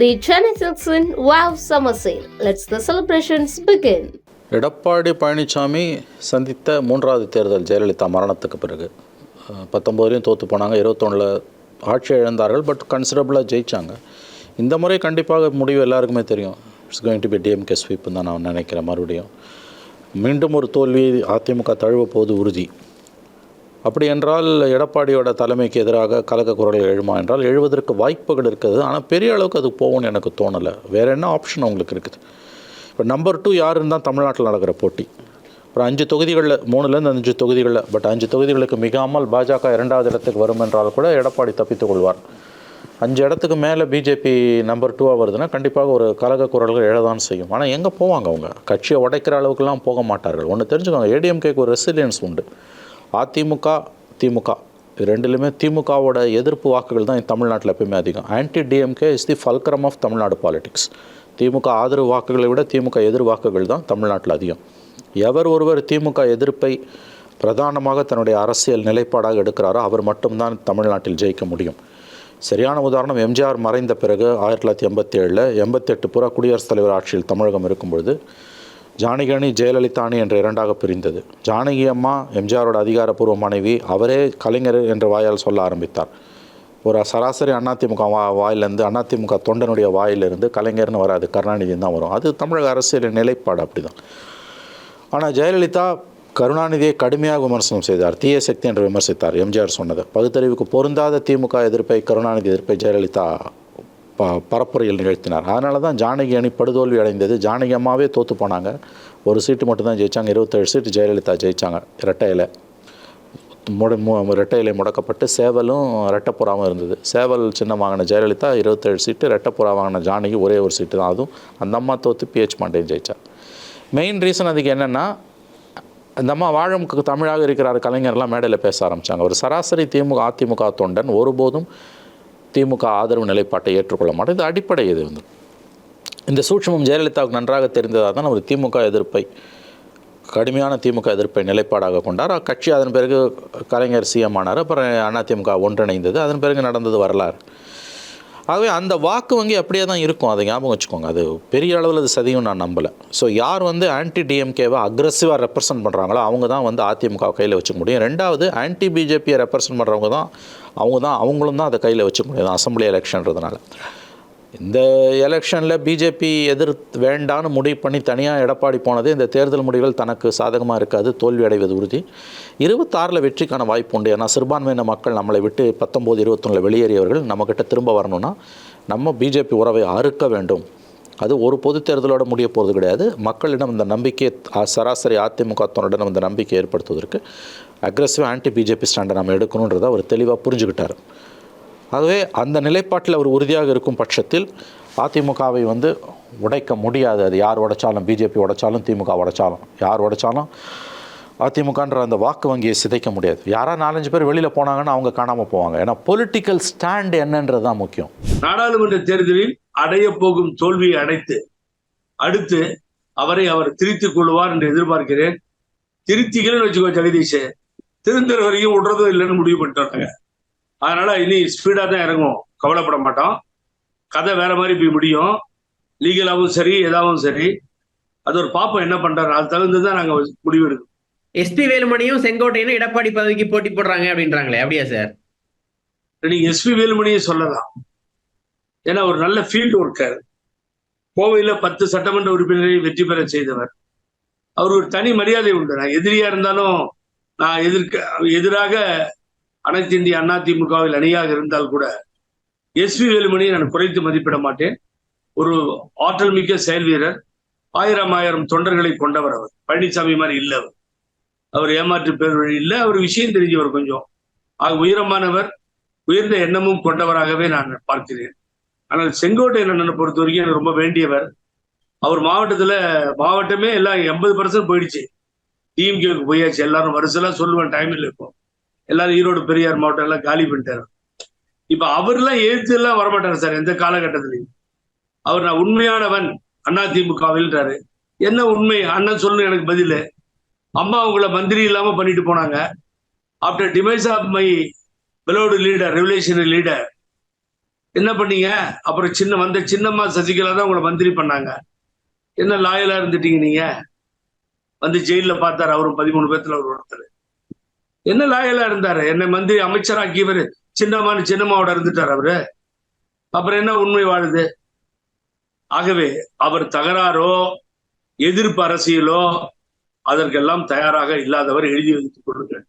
The Chennai Silks in Wow Summer Sale. Let's the Edappadi Palaniswami சந்தித்த மூன்றாவது தேர்தல் ஜெயலலிதா மரணத்துக்கு பிறகு பத்தொம்போதுலேயும் தோற்று போனாங்க இருபத்தொன்னில் ஆட்சி இழந்தார்கள் பட் கன்சிடபிளாக ஜெயித்தாங்க இந்த முறை கண்டிப்பாக முடிவு எல்லாருக்குமே தெரியும். It's going to be DMK sweep தான் நான் நினைக்கிறேன் மறுபடியும். மீண்டும் ஒரு தோல்வி அதிமுக தழுவ போது உறுதி. அப்படி என்றால் எடப்பாடியோட தலைமைக்கு எதிராக கலக்க குரல்கள் எழுமா என்றால் எழுவதற்கு வாய்ப்புகள் இருக்குது. ஆனால் பெரிய அளவுக்கு அது போகும்னு எனக்கு தோணலை. வேறு என்ன ஆப்ஷன் அவங்களுக்கு இருக்குது? இப்போ நம்பர் டூ யாருன்னு தான் தமிழ்நாட்டில் நடக்கிற போட்டி. அப்புறம் அஞ்சு தொகுதிகளில் மூணுலேருந்து அஞ்சு தொகுதிகளில் பட் அஞ்சு தொகுதிகளுக்கு மிகாமல் பாஜக இரண்டாவது இடத்துக்கு வரும் என்றால் கூட எடப்பாடி தப்பித்துக் கொள்வார். அஞ்சு இடத்துக்கு மேலே பிஜேபி நம்பர் டூவாக வருதுன்னா கண்டிப்பாக ஒரு கலக குரல்கள் எழதான் செய்யும். ஆனால் எங்கே போவாங்க அவங்க? கட்சியை உடைக்கிற அளவுக்குலாம் போக மாட்டார்கள். ஒன்று தெரிஞ்சுக்கோங்க ஏடிஎம்கேக்கு ஒரு ரெசிலியன்ஸ் உண்டு. அதிமுக திமுக. இது ரெண்டுலையுமே திமுகவோட எதிர்ப்பு வாக்குகள் தான் தமிழ்நாட்டில் எப்பயுமே அதிகம். Anti DMK is the fulcrum of Tamil Nadu politics திமுக ஆதரவு வாக்குகளை விட திமுக எதிர் வாக்குகள் தான் தமிழ்நாட்டில் அதிகம். எவர் ஒருவர் திமுக எதிர்ப்பை பிரதானமாக தன்னுடைய அரசியல் நிலைப்பாடாக எடுக்கிறாரோ அவர் மட்டும்தான் தமிழ்நாட்டில் ஜெயிக்க முடியும். சரியான உதாரணம் எம்ஜிஆர் மறைந்த பிறகு ஆயிரத்தி தொள்ளாயிரத்தி எண்பத்தி ஏழில் எண்பத்தெட்டு புற குடியரசுத் தலைவர் ஆட்சியில் தமிழகம் இருக்கும் பொழுது ஜானகி ஜெயலலிதாணி ஜெயலலிதா அணி இரண்டாக பிரிந்தது. ஜானகி அம்மா எம்ஜிஆரோட அதிகாரப்பூர்வ மனைவி அவரே கலைஞர் என்ற வாயால் சொல்ல ஆரம்பித்தார். ஒரு சராசரி அதிமுக வா வாயிலிருந்து அதிமுக தொண்டனுடைய வாயிலிருந்து கலைஞர்னு வராது கருணாநிதினு தான் வரும். அது தமிழக அரசியலின் நிலைப்பாடு அப்படி தான் ஆனால் ஜெயலலிதா கருணாநிதியை கடுமையாக விமர்சனம் செய்தார். தீய சக்தி என்று விமர்சித்தார் எம்ஜிஆர் சொன்னது. பகுத்தறிவுக்கு பொருந்தாத திமுக எதிர்ப்பை கருணாநிதி எதிர்ப்பை ஜெயலலிதா ப பரப்புரையில் நிகழ்த்தினார். அதனால தான் ஜானகி அணி படுதோல்வி அடைந்தது. ஜானகி அம்மாவே தோற்று போனாங்க. ஒரு சீட்டு மட்டும்தான் ஜெயித்தாங்க இருபத்தேழு சீட்டு ஜெயலலிதா ஜெயித்தாங்க இரட்டையில். முட மு ரெட்டையிலை முடக்கப்பட்டு சேவலும் ரெட்டப்புறாவும் இருந்தது. சேவல் சின்ன வாங்கின ஜெயலலிதா இருபத்தேழு சீட்டு ரெட்டப்புறா வாங்கின ஜானகி ஒரே ஒரு சீட்டு தான். அதுவும் அந்த அம்மா தோற்று பிஹெச் பாண்டியன் ஜெயிச்சா. மெயின் ரீசன் அதுக்கு என்னென்னா அந்த அம்மா வாழும் தமிழாக இருக்கிறார் கலைஞர்லாம் மேடையில் பேச ஆரம்பித்தாங்க ஒரு சராசரி திமுக அதிமுக தொண்டன் ஒருபோதும் திமுக ஆதரவு நிலைப்பாட்டை ஏற்றுக்கொள்ள மாட்டேன் இது அடிப்படை இது. வந்து இந்த சூட்சமம் ஜெயலலிதாவுக்கு நன்றாக தெரிந்ததாக தான் அவர் திமுக எதிர்ப்பை கடுமையான திமுக எதிர்ப்பை நிலைப்பாடாக கொண்டார். அக்கட்சி அதன் பிறகு கலைஞர் சிஎம் ஆனார். அப்புறம் அதிமுக ஒன்றிணைந்தது. அதன் பிறகு நடந்தது வரலாறு. ஆகவே அந்த வாக்கு வங்கி அப்படியே தான் இருக்கும். அதை ஞாபகம் வச்சுக்கோங்க. அது பெரிய அளவில் அது சதியும் நான் நம்பலை. ஸோ யார் வந்து ஆன்டி டிஎம்கேவை அக்ரெசிவாக ரெப்ரசன்ட் பண்ணுறாங்களோ அவங்க தான் வந்து அதிமுக கையில் வச்சுக்க முடியும். ரெண்டாவது ஆன்டி பிஜேபியை ரெப்ரசன்ட் பண்ணுறவங்க தான் அவங்க தான் அவங்களும் தான் அதை கையில் வச்சுக்க முடியும். அசம்பிளி எலெக்ஷன்றதுனால இந்த எலெக்ஷனில் பிஜேபி எதிர் வேண்டான்னு முடிவு பண்ணி தனியாக எடப்பாடி போனது இந்த தேர்தல் முடிவுகள் தனக்கு சாதகமாக இருக்காது தோல்வி அடைவது உறுதி. இருபத்தாறில் வெற்றிக்கான வாய்ப்பு உண்டு. ஏன்னா சிறுபான்மையின மக்கள் நம்மளை விட்டு பத்தொம்போது இருபத்தொன்னில் வெளியேறியவர்கள் நம்மக்கிட்ட திரும்ப வரணும்னா நம்ம பிஜேபி உறவை அறுக்க வேண்டும். அது ஒரு பொது தேர்தலோடு முடிய போகிறது கிடையாது. மக்களிடம் இந்த நம்பிக்கையை சராசரி அதிமுக தன்னுடன் இந்த நம்பிக்கை ஏற்படுத்துவதற்கு அக்ரஸிவ் ஆன்டி பிஜேபி ஸ்டாண்டை நம்ம எடுக்கணுன்றதை அவர் தெளிவாக புரிஞ்சுக்கிட்டார். ஆகவே அந்த நிலைப்பாட்டில் அவர் உறுதியாக இருக்கும் பட்சத்தில் அதிமுகவை வந்து உடைக்க முடியாது. அது யார் உடைச்சாலும் பிஜேபி உடைச்சாலும் திமுக உடைச்சாலும். யார் உடைச்சாலும் அதிமுகன்ற அந்த வாக்கு வங்கியை சிதைக்க முடியாது. யாரா நாலஞ்சு பேர் வெளியில் போனாங்கன்னா அவங்க காணாமல் போவாங்க. ஏன்னா பொலிட்டிக்கல் ஸ்டாண்ட் என்னன்றது தான் முக்கியம். நாடாளுமன்ற தேர்தலில் அடைய போகும் தோல்வியை அடைத்து அடுத்து அவரை அவர் திருத்திக் கொள்வார் என்று எதிர்பார்க்கிறேன். திருத்திக்கலன்னு வச்சுக்கோ ஜெகதீஷ். திருந்துற வரைக்கும் விடுறதும் இல்லைன்னு முடிவு பண்ணிட்டாங்க அதனால இனி ஸ்பீடா தான் இறங்கும் கவலைப்பட மாட்டோம். கதை வேற மாதிரி போய் முடியும். லீகலாவும் சரி எதாவும் சரி. அது ஒரு பாப்போம் என்ன பண்றாரு? அது தகுந்து தான் நாங்க முடிவு எடுக்கணும். எஸ்பி வேலுமணியும் செங்கோட்டையனும் எடப்பாடி பதவிக்கு போட்டி போடுறாங்க அப்படின்றாங்களே அப்படியா சார் நீங்க எஸ்பி வேலுமணியை சொல்லலாம். ஏன்னா ஒரு நல்ல ஃபீல்டு ஒர்க்கர் கோவையில பத்து சட்டமன்ற உறுப்பினரை வெற்றி பெற செய்தவர். அவர் ஒரு தனி மரியாதை உண்டு. நான் எதிரியா இருந்தாலும் நான் எதிர்க்க எதிராக அனைத்து இந்திய அண்ணா திமுகவில் அணியாக இருந்தால் கூட எஸ்பி வேலுமணியை நான் குறைத்து மதிப்பிட மாட்டேன். ஒரு ஆற்றல் மிக்க செயல் வீரர் ஆயிரம் ஆயிரம் தொண்டர்களை கொண்டவர் அவர். பழனிசாமி மாதிரி இல்லை அவர். அவர் ஏமாற்று பேர் வழி இல்லை அவர் விஷயம் தெரிஞ்சவர் கொஞ்சம். ஆக உயரமானவர் உயர்ந்த எண்ணமும் கொண்டவராகவே நான் பார்க்கிறேன். ஆனால் செங்கோட்டை அண்ணனை பொறுத்த வரைக்கும் எனக்கு ரொம்ப வேண்டியவர். அவர் மாவட்டத்தில் மாவட்டமே எல்லாம் எண்பது பர்சன்ட் போயிடுச்சு. டிஎம்கேவுக்கு போயாச்சு. எல்லாரும் வருஷம்லாம் சொல்லுவேன் டைம் இல்லை இப்போ. எல்லாரும் ஈரோடு பெரியார் மாவட்டம் எல்லாம் காலி பண்ணிட்டாரு. இப்ப அவர்லாம் எழுத்து எல்லாம் வரமாட்டாரு சார் எந்த காலகட்டத்திலையும். அவர் நான் உண்மையானவன் அண்ணா திமுகவில்ன்றாரு. என்ன உண்மை? அண்ணன் சொல்லணும் எனக்கு பதில். அம்மா உங்களை மந்திரி இல்லாம பண்ணிட்டு போனாங்க. After demise of my beloved leader revolutionary leader. என்ன பண்ணீங்க? அப்புறம் சின்ன வந்த சின்னம்மா சசிகலா தான் உங்களை மந்திரி பண்ணாங்க. என்ன லாயலா இருந்துட்டீங்க நீங்க? வந்து ஜெயில பார்த்தாரு அவரும் பதிமூணு பேர்த்துல அவர் ஒருத்தர். என்ன லாயலா இருந்தாரு? என்னை மந்திரி அமைச்சராக்கியவர் சின்னம்மான்னு சின்னம்மாவோட இருந்துட்டார் அவரு. அப்புறம் என்ன உண்மை வாழுது? ஆகவே அவர் தகராறோ எதிர்ப்பு அரசியலோ அதற்கெல்லாம் தயாராக இல்லாதவர் எழுதி வைத்துக் கொள்ளுங்கள்.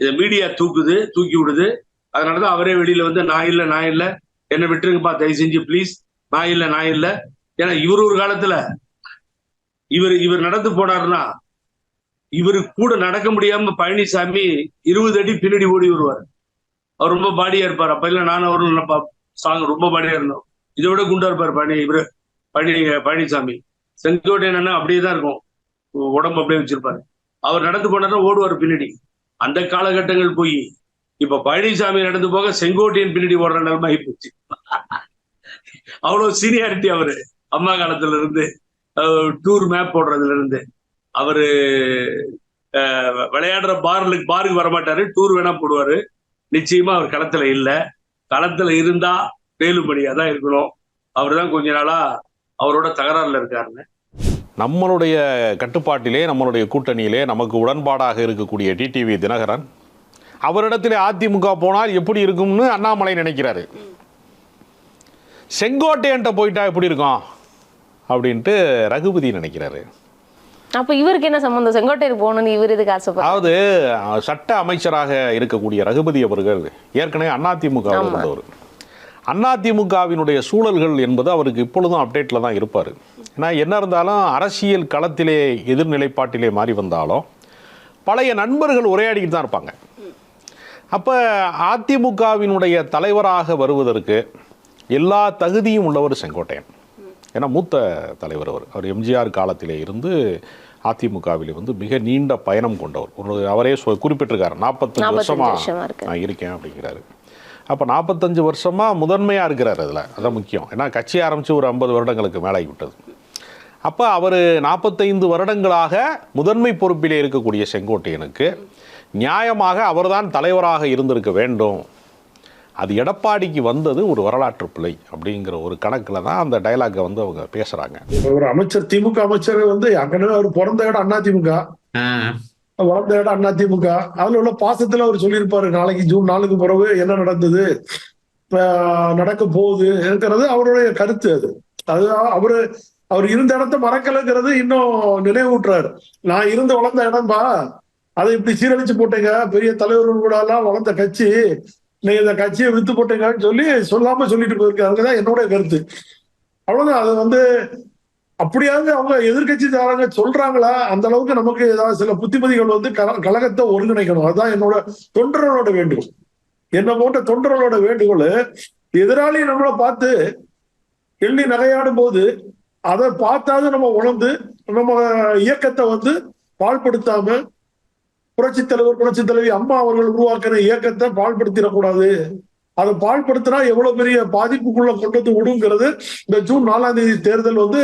இதை மீடியா தூக்குது தூக்கி விடுது. அதனாலதான் அவரே வெளியில வந்து நான் இல்ல நான் இல்ல. என்னை விட்டுருங்கப்பா தயவு செஞ்சு ப்ளீஸ் நான் இல்ல நான் இல்ல. ஏன்னா இவர் ஒரு காலத்துல இவர் இவர் நடந்து போனாருன்னா இவரு கூட நடக்க முடியாம பழனிசாமி இருபது அடி பின்னாடி ஓடி வருவார். அவர் ரொம்ப பாடியா இருப்பார். அப்ப இல்ல நான் அவரும் சாங் ரொம்ப பாடியா இருந்தோம். இதை விட குண்டா இருப்பார் பழனி இவரு பழனி பழனிசாமி. செங்கோட்டையன் அண்ணா அப்படியே தான் இருக்கும். உடம்பு அப்படியே வச்சிருப்பாரு. அவர் நடந்து போனார்னா ஓடுவார் பின்னாடி. அந்த காலகட்டங்கள் போய் இப்ப பழனிசாமி நடந்து போக செங்கோட்டையன் பின்னாடி ஓடுற நிலைமை ஆயிப்போச்சு. அவ்வளவு சீனியாரிட்டி அவரு. அம்மா காலத்துல இருந்து டூர் மேப் போடுறதுல இருந்து. அவரு விளையாடுற பார்லுக்கு பாருக்கு வரமாட்டாரு. டூர் வேணா போடுவாரு. நிச்சயமா அவர் களத்துல இல்லை. களத்துல இருந்தா வேலுபடியா தான் இருக்கணும். அவர் தான் கொஞ்ச நாளா அவரோட தகராறுல இருக்காருன்னு. நம்மளுடைய கட்டுப்பாட்டிலே நம்மளுடைய கூட்டணியிலே நமக்கு உடன்பாடாக இருக்கக்கூடிய டிடிவி தினகரன் அவரிடத்திலே அதிமுக போனால் எப்படி இருக்கும்னு அண்ணாமலை நினைக்கிறாரு. செங்கோட்டையன்ட்ட போயிட்டா எப்படி இருக்கும்? அப்படின்ட்டு ரகுபதி நினைக்கிறாரு. அப்ப இவருக்கு என்ன சம்பந்தம்? செங்கோட்டையர் போகணும்னு இவர் இதுக்கு ஆசைப்படுறாரு? அதாவது சட்ட அமைச்சராக இருக்கக்கூடிய ரகுபதி அவர்கள் ஏற்கனவே அதிமுக. இருந்தவர். அதிமுகவினுடைய சூழல்கள் என்பது அவருக்கு இப்பொழுதும் அப்டேட்டில் தான் இருப்பார். ஏன்னா என்ன இருந்தாலும் அரசியல் களத்திலே எதிர்நிலைப்பாட்டிலே மாறி வந்தாலும் பழைய நண்பர்கள் உரையாடிக்கிட்டு தான் இருப்பாங்க. அப்போ அதிமுகவினுடைய தலைவராக வருவதற்கு எல்லா தகுதியும் உள்ளவர் செங்கோட்டையன். ஏன்னா மூத்த தலைவர் அவர். அவர் எம்ஜிஆர் காலத்திலே இருந்து அதிமுகவில் வந்து மிக நீண்ட பயணம் கொண்டவர். ஒரு அவரே குறிப்பிட்டிருக்காரு. நாற்பத்தஞ்சு 45 வருஷமா வருஷமா இருக்கு. நான் இருக்கேன் அப்படிங்கிறாரு. அப்போ நாற்பத்தஞ்சு வருஷமா முதன்மையாக இருக்கிறார் அதில். அதான் முக்கியம். ஏன்னா கட்சி ஆரம்பித்து ஒரு ஐம்பது வருடங்களுக்கு மேலாகி விட்டது அப்போ அவர் நாற்பத்தைந்து வருடங்களாக முதன்மை பொறுப்பிலே இருக்கக்கூடிய செங்கோட்டையனுக்கு நியாயமாக அவர்தான் தலைவராக இருந்திருக்க வேண்டும். அது எடப்பாடிக்கு வந்தது ஒரு வரலாற்று பிழை அப்படிங்கிற ஒரு கணக்கில் தான் அந்த டயலாக்கை வந்து அவங்க பேசுகிறாங்க ஒரு அமைச்சர் திமுக அமைச்சர் வந்து ஏற்கனவே அவர் பிறந்த இடம் அதிமுக ஆஹ் வளர்ந்த இடம் அதிமுக அதுல உள்ள பாசத்துல அவர் சொல்லியிருப்பாரு நாளைக்கு ஜூன் நாலுக்கு பிறகு என்ன நடந்தது நடக்க போகுது இருக்கிறது அவருடைய கருத்து அது. அது அவரு அவர் இருந்த இடத்த மறக்கலைங்கிறது இன்னும் நினைவூட்டுறாரு. நான் இருந்து வளர்ந்த இடம்பா அதை இப்படி சீரழிச்சு போட்டீங்க. பெரிய தலைவர்கள் கூட எல்லாம் வளர்ந்த கட்சி நீங்க இந்த கட்சியை வித்து போட்டீங்கன்னு சொல்லி சொல்லாம சொல்லிட்டு போயிருக்காங்க. என்னுடைய கருத்து. அவ்வளவுதான். அது வந்து அப்படியாவது அவங்க எதிர்கட்சிக்காரங்க சொல்றாங்களா? அந்த அளவுக்கு நமக்கு ஏதாவது சில புத்திமதிகள் வந்து கல- கழகத்தை ஒருங்கிணைக்கணும். அதுதான் என்னோட தொண்டர்களோட வேண்டுகோள். என்ன போன்ற தொண்டர்களோட வேண்டுகோள் எதிராளி நம்மளை பார்த்து எள்ளி நகையாடும் போது அதை பார்த்தாவது நம்ம உணர்ந்து நம்ம இயக்கத்தை வந்து பாழ்படுத்தாம புரட்சி தலைவர் புரட்சி தலைவி அம்மா அவர்கள் உருவாக்கின இயக்கத்தை பாழ்படுத்திடக்கூடாது. அதை பாழ்படுத்தினா எவ்வளவு பெரிய பாதிப்புக்குள்ள கொண்டு வந்து விடுங்கிறது இந்த ஜூன் நாலாம் தேதி தேர்தல் வந்து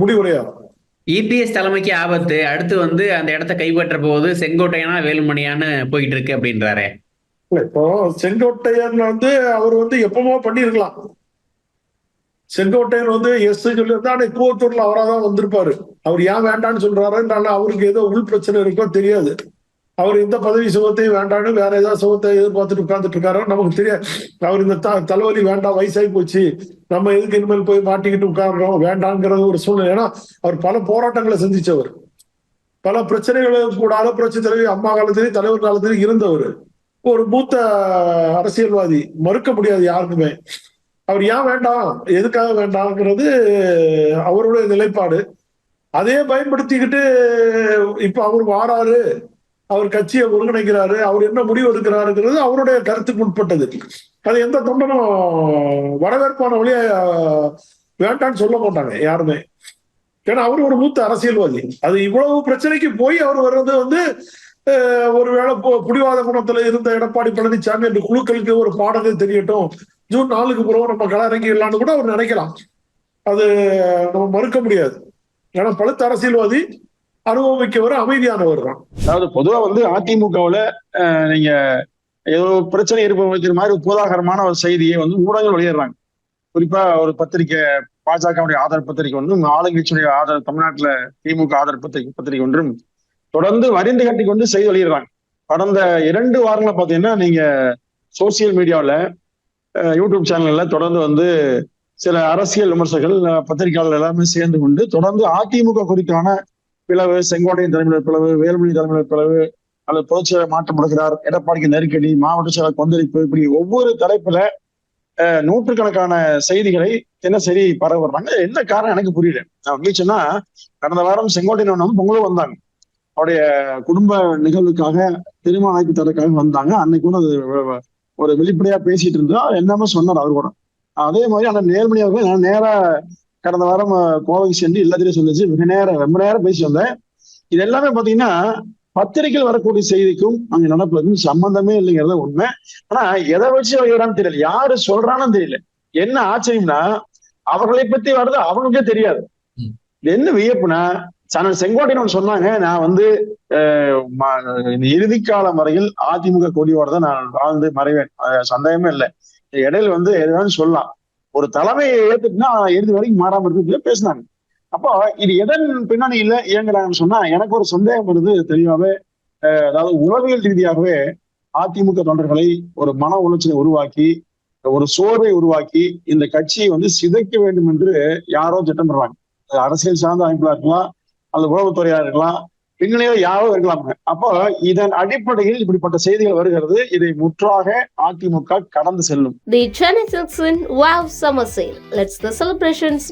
முடிவுரையாகும். இபிஎஸ் தலைமைக்கு ஆபத்து. அடுத்து வந்து அந்த இடத்த கைப்பற்ற போது செங்கோட்டையனா வேலுமணியான்னு போயிட்டு இருக்கு அப்படின்றாரே இப்போ செங்கோட்டையன் வந்து அவர் வந்து எப்பமோ பண்ணிருக்கலாம் செங்கோட்டையன் வந்து எஸ் சொல்லியிருந்தா அன்னைக்கு கூவத்தூர்ல அவராதான் வந்திருப்பாரு. அவர் ஏன் வேண்டான்னு சொல்றாருன்னு அவருக்கு ஏதோ உள் பிரச்சனை இருக்கோ தெரியாது. அவர் இந்த பதவி சுகத்தையும் வேண்டான்னு வேற ஏதாவது சுகத்தை எதிர்பார்த்துட்டு உட்கார்ந்துட்டு இருக்காரோ? நமக்கு தெரியாது அவர் இந்த த- தலைவலி வேண்டாம் வயசாகி போச்சு. நம்ம எதுக்கு இனிமேல் போய் மாட்டிக்கிட்டு உட்கார்றோம்? வேண்டாங்கிறது ஒரு சூழ்நிலை. ஏன்னா அவர் பல போராட்டங்களை சந்திச்சவர். பல பிரச்சனைகளும் கூட ஆலோசனை தலைவர் அம்மா காலத்திலேயும் தலைவர் காலத்திலேயும் இருந்தவர். ஒரு மூத்த அரசியல்வாதி. மறுக்க முடியாது யாருக்குமே. அவர் ஏன் வேண்டாம்? எதுக்காக வேண்டாம்ங்கிறது அவருடைய நிலைப்பாடு. அதையே பயன்படுத்திக்கிட்டு இப்ப அவர் வாராரு. அவர் கட்சியை ஒருங்கிணைக்கிறாரு அவர் என்ன முடிவு எடுக்கிறாருங்கிறது அவருடைய கருத்துக்கு உட்பட்டது. அது எந்த தொண்டனும் வரவேற்பான வழியா வேண்டான்னு சொல்ல மாட்டாங்க யாருமே. ஏன்னா அவர் ஒரு மூத்த அரசியல்வாதி. அது இவ்வளவு பிரச்சனைக்கு போய் அவர் வர்றது வந்து ஒருவேளை புடிவாத குணத்துல இருந்த எடப்பாடி பழனிசாமி என்று குழுக்களுக்கு ஒரு பாடத்தை தெரியட்டும். ஜூன் நாலுக்கு பிறகு நம்ம களமிறங்கிடலாம்னு கூட அவர் நினைக்கலாம். அது நம்ம மறுக்க முடியாது. ஏன்னா பழுத்த அரசியல்வாதி அனுபவிக்கவர் அமைதியானவர் தான். அதாவது பொதுவா வந்து அதிமுகவுல நீங்க ஏதோ பிரச்சனை இருப்ப வைக்கிற மாதிரி போதாகரமான ஒரு செய்தியை வந்து ஊடகங்கள் வெளியிடுறாங்க. குறிப்பா ஒரு பத்திரிக்கை பாஜகவுடைய ஆதரவு பத்திரிகை ஒன்றும் ஆளுங்கட்சியுடைய ஆதரவு தமிழ்நாட்டுல திமுக ஆதரவு பத்திரிகை பத்திரிகை ஒன்றும் தொடர்ந்து வரிந்து கட்டி கொண்டு செய்தி வெளியிடுறாங்க. கடந்த இரண்டு வாரங்களை பாத்தீங்கன்னா நீங்க சோசியல் மீடியாவில் யூடியூப் சேனல்ல தொடர்ந்து வந்து சில அரசியல் விமர்சகர்கள் அஹ், பத்திரிகையாளர்கள் எல்லாமே சேர்ந்து கொண்டு தொடர்ந்து அதிமுக குறித்தான பிளவு செங்கோட்டையின் தலைமையில் பிளவு வேலுமணி தலைமையில் பிளவு அல்லது பொதுச்செயலர் மாற்றம் கொடுக்கிறார் எடப்பாடிக்கு நெருக்கடி மாவட்ட செயலர் கொந்தளிப்பு இப்படி ஒவ்வொரு தலைப்புல அஹ், நூற்றுக்கணக்கான செய்திகளை தினசரி பரவுறாங்க. என்ன காரணம் எனக்கு புரியல. நான் உண்மையை சொன்னா கடந்த வாரம் செங்கோட்டையன் வந்து பொங்கலும் வந்தாங்க. அவருடைய குடும்ப நிகழ்வுக்காக திருமண அழைப்பு தரக்காக வந்தாங்க. அன்னைக்கு கூட அது ஒரு வெளிப்படையா பேசிட்டு இருந்தா என்னமோ சொன்னார் அவர் கூட. அதே மாதிரி அந்த நேர்மணி அவர்கள் நான் நேரா கடந்த வாரம் கோவைக்கு சென்று எல்லாத்திலையும் சொல்லிச்சு. மிக நேரம் ரொம்ப நேரம் பேசி வந்தேன். இது எல்லாமே பாத்தீங்கன்னா பத்திரிகையில் வரக்கூடிய செய்திக்கும் அங்க நடப்பதுக்கும் சம்பந்தமே இல்லைங்கிறத உண்மை. ஆனா எதை வச்சு வைக்கிறான்னு தெரியல. யாரு சொல்றான்னு தெரியல. என்ன ஆச்சரியம்னா அவர்களை பத்தி வர்றது அவங்களுக்கே தெரியாது. என்ன வியப்புனா சனல் செங்கோட்டையன் சொன்னாங்க. நான் வந்து இந்த இறுதி காலம் வரையில் அதிமுக கொடியோட தான் நான் வாழ்ந்து மறைவேன். சந்தேகமே இல்லை. இடையில வந்து எதுவும் சொல்லலாம். ஒரு தலைமையை ஏத்துட்டுனா இறுதி வரைக்கும் மாறாம இருக்கு பேசினாங்க. அப்போ இது எதன் பின்னணியில இயங்குறாங்கன்னு சொன்னா எனக்கு ஒரு சந்தேகம் வருது தெளிவாவே. அதாவது உளவியல் ரீதியாகவே அதிமுக தொண்டர்களை ஒரு மன உளைச்சலை உருவாக்கி ஒரு சோர்வை உருவாக்கி இந்த கட்சியை வந்து சிதைக்க வேண்டும் என்று யாரோ திட்டமிடுறாங்க. அது அரசியல் சார்ந்த அமைப்புகளா இருக்கலாம் அல்லது உளவுத்துறையா இருக்கலாம் பின்னணியில யாரோ இருக்கலாம் அப்போ இதன் அடிப்படையில் இப்படிப்பட்ட செய்திகள் வருகிறது இதை முற்றாக அதிமுக கடந்து செல்லும் the Chennai Silks in Wow Summer Sale. Let's the celebrations.